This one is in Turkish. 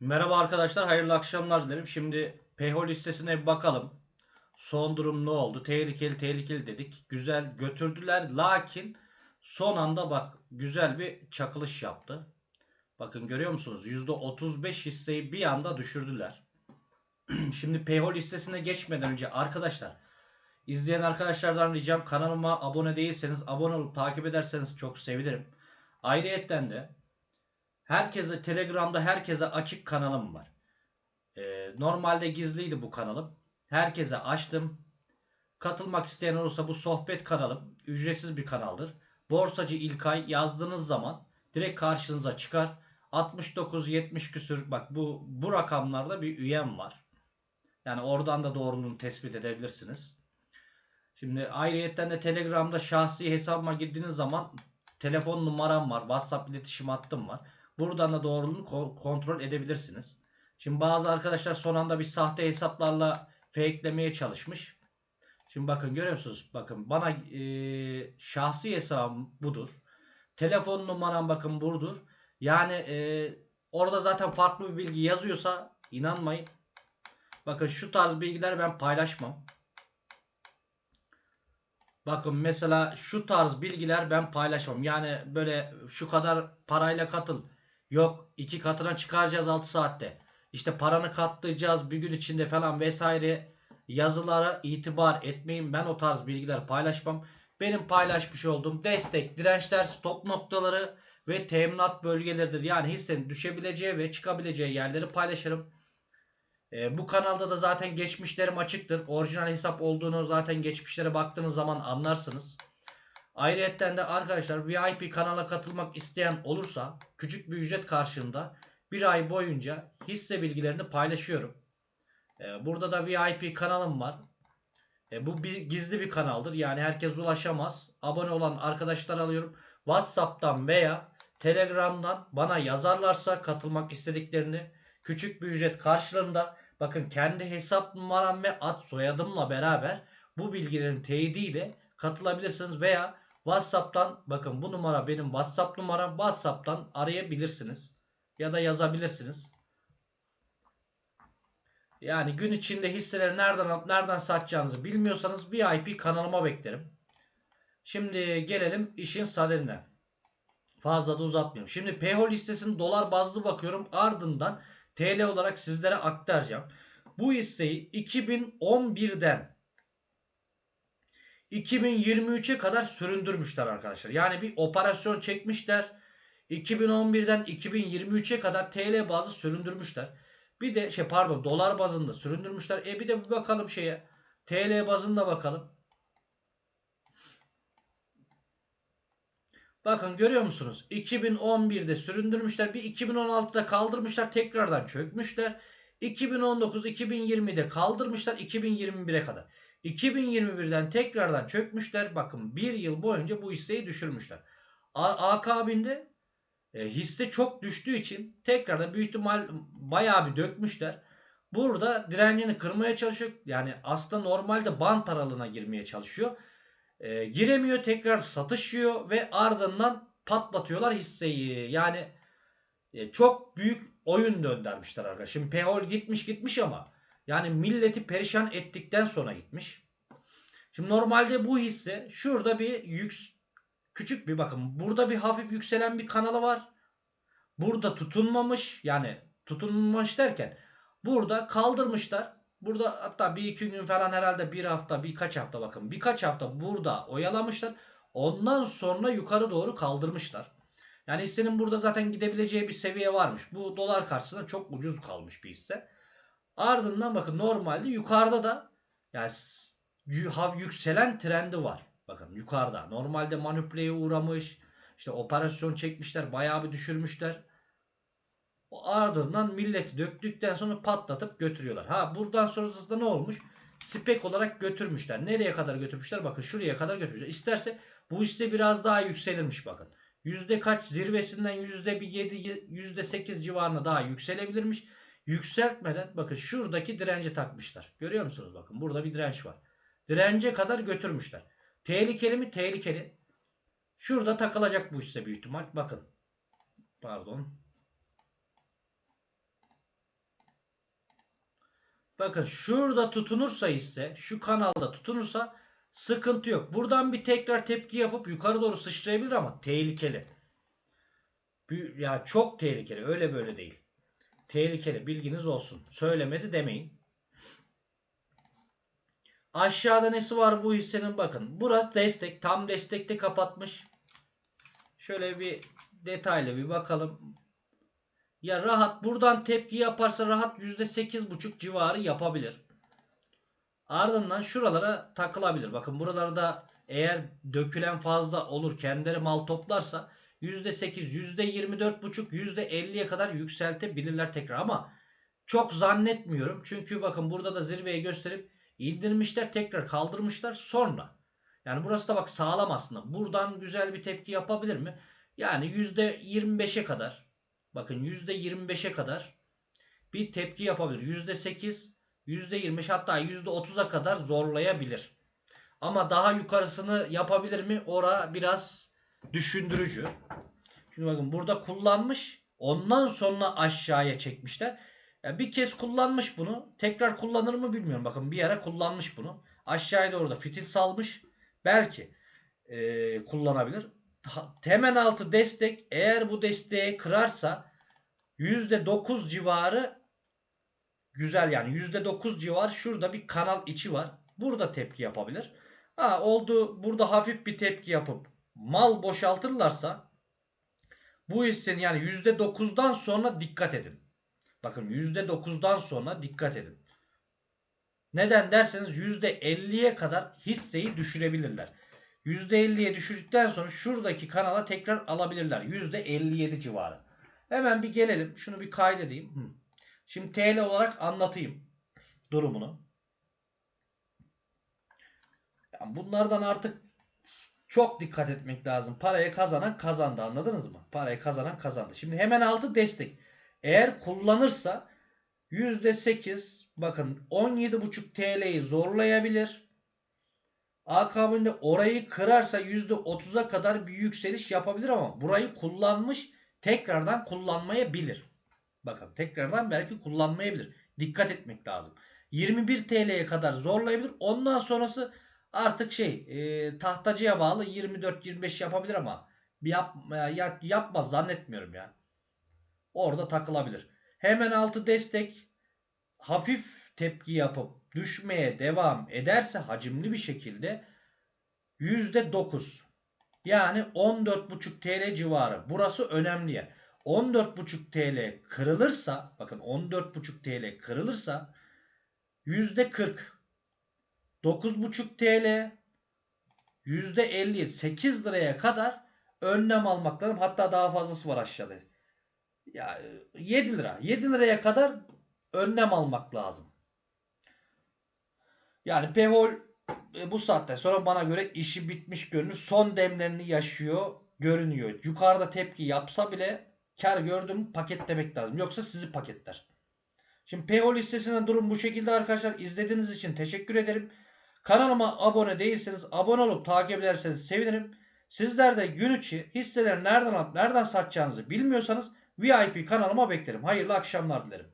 Merhaba arkadaşlar, hayırlı akşamlar dilerim. Şimdi peyhol listesine bir bakalım. Son durum ne oldu? Tehlikeli tehlikeli dedik. Güzel götürdüler. Lakin son anda bak güzel bir çakılış yaptı. Bakın görüyor musunuz? %35 hisseyi bir anda düşürdüler. Şimdi peyhol listesine geçmeden önce arkadaşlar izleyen arkadaşlardan ricam kanalıma abone değilseniz abone olup takip ederseniz çok sevinirim. Ayrıyetten de Herkese Telegram'da herkese açık kanalım var. Ee, normalde gizliydi bu kanalım. Herkese açtım. Katılmak isteyen olursa bu sohbet kanalım ücretsiz bir kanaldır. Borsacı İlkay yazdığınız zaman direkt karşınıza çıkar. 69-70 küsür bak bu bu rakamlarda bir üyem var. Yani oradan da doğruluğunu tespit edebilirsiniz. Şimdi ayrıyetten de Telegram'da şahsi hesabıma girdiğiniz zaman telefon numaram var. WhatsApp iletişim hattım var. Buradan da doğruluğunu ko- kontrol edebilirsiniz. Şimdi bazı arkadaşlar son anda bir sahte hesaplarla fakelemeye çalışmış. Şimdi bakın görüyor musunuz? Bakın bana e, şahsi hesabım budur. Telefon numaram bakın budur. Yani e, orada zaten farklı bir bilgi yazıyorsa inanmayın. Bakın şu tarz bilgileri ben paylaşmam. Bakın mesela şu tarz bilgiler ben paylaşmam. Yani böyle şu kadar parayla katıl. Yok iki katına çıkaracağız 6 saatte. İşte paranı katlayacağız bir gün içinde falan vesaire yazılara itibar etmeyin. Ben o tarz bilgiler paylaşmam. Benim paylaşmış olduğum destek, dirençler, stop noktaları ve teminat bölgeleridir. Yani hissenin düşebileceği ve çıkabileceği yerleri paylaşırım. E, bu kanalda da zaten geçmişlerim açıktır. Orijinal hesap olduğunu zaten geçmişlere baktığınız zaman anlarsınız. Ayrıca de arkadaşlar VIP kanala katılmak isteyen olursa küçük bir ücret karşılığında bir ay boyunca hisse bilgilerini paylaşıyorum. E, burada da VIP kanalım var. E, bu bir gizli bir kanaldır. Yani herkes ulaşamaz. Abone olan arkadaşlar alıyorum. WhatsApp'tan veya Telegram'dan bana yazarlarsa katılmak istediklerini küçük bir ücret karşılığında bakın kendi hesap numaram ve ad soyadımla beraber bu bilgilerin teyidiyle katılabilirsiniz veya WhatsApp'tan bakın bu numara benim WhatsApp numaram WhatsApp'tan arayabilirsiniz ya da yazabilirsiniz. Yani gün içinde hisseleri nereden nereden satacağınızı bilmiyorsanız VIP kanalıma beklerim. Şimdi gelelim işin sadedine. Fazla da uzatmıyorum. Şimdi PH listesini dolar bazlı bakıyorum. Ardından TL olarak sizlere aktaracağım. Bu hisseyi 2011'den 2023'e kadar süründürmüşler arkadaşlar. Yani bir operasyon çekmişler. 2011'den 2023'e kadar TL bazı süründürmüşler. Bir de şey pardon dolar bazında süründürmüşler. E bir de bir bakalım şeye. TL bazında bakalım. Bakın görüyor musunuz? 2011'de süründürmüşler. Bir 2016'da kaldırmışlar. Tekrardan çökmüşler. 2019, 2020'de kaldırmışlar. 2021'e kadar. 2021'den tekrardan çökmüşler. Bakın bir yıl boyunca bu hisseyi düşürmüşler. Akabinde e, hisse çok düştüğü için tekrardan büyük ihtimal bayağı bir dökmüşler. Burada direncini kırmaya çalışıyor. Yani aslında normalde bant aralığına girmeye çalışıyor. E, giremiyor tekrar satışıyor ve ardından patlatıyorlar hisseyi. Yani e, çok büyük oyun döndürmüşler arkadaşlar. Şimdi Pehol gitmiş gitmiş ama yani milleti perişan ettikten sonra gitmiş. Şimdi normalde bu hisse şurada bir yük küçük bir bakın burada bir hafif yükselen bir kanalı var. Burada tutunmamış yani tutunmamış derken burada kaldırmışlar. Burada hatta bir iki gün falan herhalde bir hafta birkaç hafta bakın birkaç hafta burada oyalamışlar. Ondan sonra yukarı doğru kaldırmışlar. Yani hissenin burada zaten gidebileceği bir seviye varmış. Bu dolar karşısında çok ucuz kalmış bir hisse. Ardından bakın normalde yukarıda da yani yükselen trendi var. Bakın yukarıda. Normalde manipüleye uğramış. İşte operasyon çekmişler. Bayağı bir düşürmüşler. O ardından milleti döktükten sonra patlatıp götürüyorlar. Ha buradan sonrasında ne olmuş? Spek olarak götürmüşler. Nereye kadar götürmüşler? Bakın şuraya kadar götürmüşler. İsterse bu hisse biraz daha yükselirmiş bakın. Yüzde kaç zirvesinden yüzde bir yedi yüzde sekiz civarına daha yükselebilirmiş. Yükseltmeden bakın şuradaki direnci takmışlar. Görüyor musunuz? Bakın burada bir direnç var. Dirence kadar götürmüşler. Tehlikeli mi? Tehlikeli. Şurada takılacak bu hisse büyük ihtimal. Bakın. Pardon. Bakın şurada tutunursa ise şu kanalda tutunursa sıkıntı yok. Buradan bir tekrar tepki yapıp yukarı doğru sıçrayabilir ama tehlikeli. Ya çok tehlikeli. Öyle böyle değil. Tehlikeli. Bilginiz olsun. Söylemedi demeyin. Aşağıda nesi var bu hissenin bakın. Burası destek. Tam destekte kapatmış. Şöyle bir detaylı bir bakalım. Ya rahat buradan tepki yaparsa rahat %8,5 civarı yapabilir. Ardından şuralara takılabilir. Bakın buralarda eğer dökülen fazla olur kendileri mal toplarsa %8, %24,5, %50'ye kadar yükseltebilirler tekrar ama çok zannetmiyorum. Çünkü bakın burada da zirveye gösterip indirmişler tekrar kaldırmışlar sonra. Yani burası da bak sağlam aslında. Buradan güzel bir tepki yapabilir mi? Yani %25'e kadar bakın %25'e kadar bir tepki yapabilir. %8, %25 hatta %30'a kadar zorlayabilir. Ama daha yukarısını yapabilir mi? Ora biraz düşündürücü. Şimdi bakın burada kullanmış. Ondan sonra aşağıya çekmişler. Ya bir kez kullanmış bunu. Tekrar kullanır mı bilmiyorum. Bakın bir ara kullanmış bunu. Aşağıya doğru da fitil salmış. Belki e, kullanabilir. Hemen altı destek. Eğer bu desteği kırarsa %9 civarı güzel yani %9 civarı şurada bir kanal içi var. Burada tepki yapabilir. Ha oldu burada hafif bir tepki yapıp mal boşaltırlarsa bu hissenin yani %9'dan sonra dikkat edin. Bakın %9'dan sonra dikkat edin. Neden derseniz %50'ye kadar hisseyi düşürebilirler. %50'ye düşürdükten sonra şuradaki kanala tekrar alabilirler. %57 civarı. Hemen bir gelelim. Şunu bir kaydedeyim. Şimdi TL olarak anlatayım durumunu. Yani bunlardan artık çok dikkat etmek lazım. Parayı kazanan kazandı anladınız mı? Parayı kazanan kazandı. Şimdi hemen altı destek. Eğer kullanırsa %8 bakın 17,5 TL'yi zorlayabilir. Akabinde orayı kırarsa %30'a kadar bir yükseliş yapabilir ama burayı kullanmış tekrardan kullanmayabilir. Bakın tekrardan belki kullanmayabilir. Dikkat etmek lazım. 21 TL'ye kadar zorlayabilir. Ondan sonrası artık şey e, tahtacıya bağlı 24-25 yapabilir ama yap, ya- yapmaz zannetmiyorum ya. Orada takılabilir. Hemen altı destek hafif tepki yapıp düşmeye devam ederse hacimli bir şekilde %9 yani 14,5 TL civarı. Burası önemli yer. 14,5 TL kırılırsa bakın 14,5 TL kırılırsa %40 9,5 TL %50 8 liraya kadar önlem almak lazım. Hatta daha fazlası var aşağıda. Ya 7 lira. 7 liraya kadar önlem almak lazım. Yani Pehol e, bu saatten sonra bana göre işi bitmiş görünür. Son demlerini yaşıyor görünüyor. Yukarıda tepki yapsa bile kar gördüm paketlemek lazım. Yoksa sizi paketler. Şimdi Pehol listesinin durum bu şekilde arkadaşlar. İzlediğiniz için teşekkür ederim. Kanalıma abone değilseniz abone olup takip ederseniz sevinirim. Sizler de gün içi hisseleri nereden alıp nereden satacağınızı bilmiyorsanız VIP kanalıma beklerim. Hayırlı akşamlar dilerim.